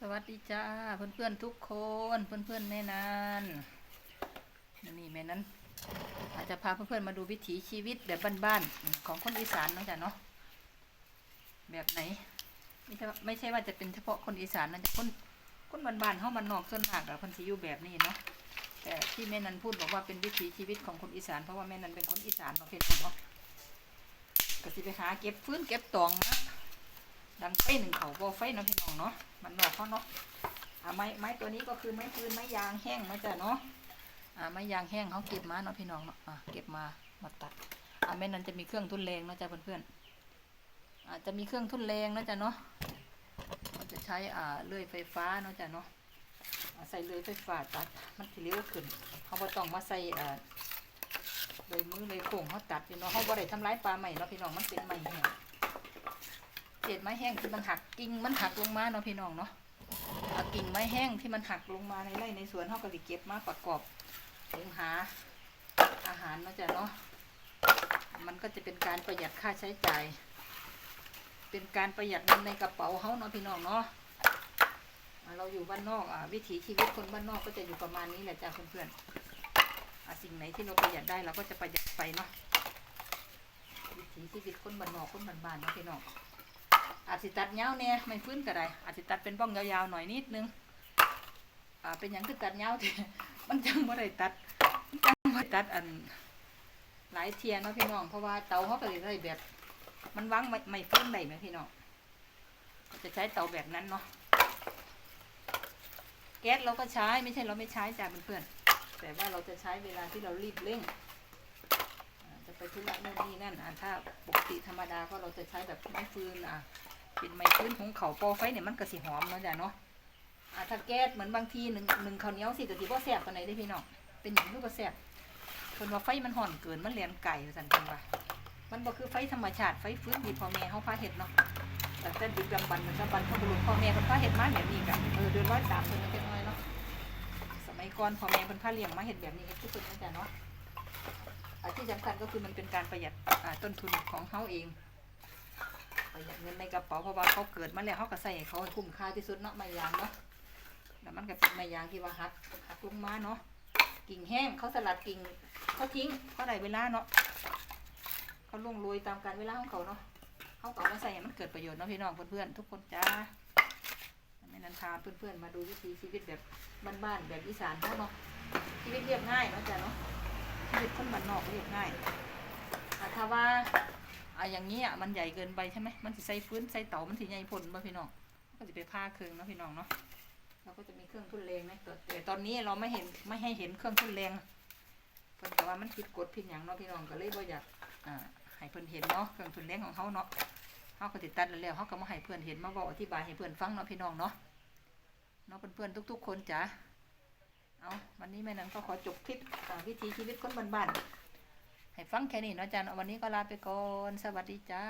สวัสดีจ้าเพื่อนๆทุกคนเพื่อนๆแม่นานนี่แม่นั้น อาจจะพาเพื่อนๆมาดูวิถีชีวิตแบบบ้านๆของคนอีสานนะจ้ะเนาะแบบไหนไม่ใช่ไม่ใช่ว่าจะเป็นเฉพาะคนอีสานนะจะคนคนบ้านๆเฮามันนอกส่วนมากอะคนสิอยู่แบบนี้เนาะแต่ที่แม่นันพูดบอกว่าเป็นวิถีชีวิตของคนอีสานเพราะว่าแม่นันเป็นคนอีสานเนาะเพื่อนเนาะก็สิไปหาเก็บฟื้นเก็บตองนะ ดังไฟหนึ่งเขาบ่ไฟเนาะพี่น้องเนาะมันบอกเขาเนาะอ่าไม้ไม้ตัวนี้ก็คือไม้ฟืนไม้ยางแห้งมาจ้ะเนาะอ่าไม้ยางแห้งเขาเก็บมาเนาะพี่น้องเนาะอ่าเก็บมามาตัดอ่าแม่นั้นจะมีเครื่องทุนแรงนะจ้ะเพื่อนๆอาจจะมีเครื่องทุนแรงนะจ้ะเนาะเราจะใช้อ่าเลื่อยไฟฟ้าเนาะจ้ะเนาะใส่เลื่อยไฟฟ้าตัดมันสิเร็วขึ้นเขาบ่ต้องมาใส่อ่าเลยมือเลยโค้งเขาตัดอยู่เนาะเขาบ่ได้ทำร้ายปลาใหม่เนาะพี่น้องมันเป็นใหม่แห้ง เศษไม้แห้งที่มันหักกิ่งมันหักลงมาเนาะพี่น้องเนาะกิ่งไม้แห้งที่มันหักลงมาในไร่ในสวนเขาก็สิเก็บมาประกอบหุงหาอาหารเนาะจ้ะเนาะมันก็จะเป็นการประหยัดค่าใช้จ่าย เป็นการประหยัดเงินในกระเป๋าเขาเนาะพี่น้องเนาะเราอยู่บ้านนอกอวิถีชีวิตคนบ้านนอกก็จะอยู่ประมาณนี้แหละจ้ะเพื่อนๆอ่าสิ่งไหนที่เราประหยัดได้เราก็จะประหยัดไปเนาะวิถีชีวิตคนบ้านนอกคนบ้านๆเนาะพี่น้อง อาจสิตัดเงาเนี่ยไม่ฟื้นก็ได้อาจสิตัดเป็นบ้องยาวๆหน่อยนิดนึงอ่าเป็นอย่างคือตัดเงาที่มันจังบ่ได้ตัดมันจังบ่ได้ตัดอันหลายเทียนเนาะพี่น้องเพราะว่าเตาเขาก็เลยได้แบบ มันวางไม่ไม่ฟื้นได้ไหมพี่น้องจะใช้เตาแบบนั้นเนาะแก๊สเราก็ใช้ไม่ใช่เราไม่ใช้จ้ะเพื่อนๆแต่ว่าเราจะใช้เวลาที่เรารีบเร่งจะไปธุระโน่นนี่นั่นอ่าถ้าปกติธรรมดาก็เราจะใช้แบบไม้ฟืนอะ เป็นไม้พื้นของเขาปอไฟเนี่ยมันก็สิหอมเนาะจ้ะเนาะอ่าถ้าแก๊สเหมือนบางทีหนึ่งหนึ่งข้าวเหนียวสิก็สิบ่แซ่บปานใดเด้พี่น้องเป็นหยังคือบ่แซ่บเพิ่นว่าไฟมันห่อนเกินมันแรงไก่ว่าซั่นเพิ่นว่ามันบ่คือไฟธรรมชาติไฟฟื้นที่พ่อแม่เฮาพาเฮ็ดเนาะแต่แต่ดึกดำบรรพ์เหมือนกับบรรพบุรุษพ่อแม่เพิ่นพาเฮ็ดมาแบบนี้ก็เออเดือนร้อยสามเพิ่นก็เป็นน้อยเนาะสมัยก่อนพ่อแม่เพิ่นพาเลี้ยงมาเฮ็ดแบบนี้ก็คือเพิ่นนะจ้ะเนาะที่สำคัญก็คือมันเป็นการประหยัดต้นทุนของเฮาเอง ประหยัดเงินในกระเป๋าเพราะว่าเขาเกิดมาแล้วเขาก็ใส่เขาให้คุ้มค่าที่สุดเนาะไม้ยางเนาะแล้วมันก็เป็นไม้ยางที่ว่าหักหักลงมาเนาะกิ่งแห้งเขาสลัดกิ่งเขาทิ้งเขาได้เวลาเนาะเขาลงโรยตามการเวลาของเขาเนาะเขาก็เอามาใส่มันเกิดประโยชน์เนาะพี่น้องเพื่อนๆทุกคนจ้าไม่นันพาเพื่อนๆมาดูวิถีชีวิตแบบบ้านๆแบบอีสานเขาเนาะชีวิตเรียบง่ายเนาะจ้ะเนาะชีวิตคนบ้านนอกเรียบง่ายอะถ้าว่า อะอย่างนี้อะมันใหญ่เกินไปใช่ไหมมันสิใส่ฟื้นใส่เตามันสิใหญ่ผลบ่พี่น้องก็จะไปผ้าเครื่องเนาะพี่น้องเนาะเราก็จะมีเครื่องทุนแรงนะแต่แต่ตอนนี้เราไม่เห็นไม่ให้เห็นเครื่องทุนแรงเพิ่นแต่ว่ามันผิดกฎผิดหยังเนาะพี่น้องก็เลยบ่อยากอ่าให้เพิ่นเห็นเนาะเครื่องทุนแรงของเขาเนาะเขาก็ติดตัดแล้วเขาก็มาให้เพื่อนเห็นมาบอกอธิบายให้เพื่อนฟังเนาะพี่น้องเนาะเนาะเพื่อนๆทุก ๆ คนจ้ะเอาวันนี้แม่นังก็ขอจบคลิปอ่าวิถีชีวิตคนบ้านๆ ให้ฟังแค่นี้เนาะจ๊ะเนาวันนี้ก็ลาไปก่อน สวัสดีจ้า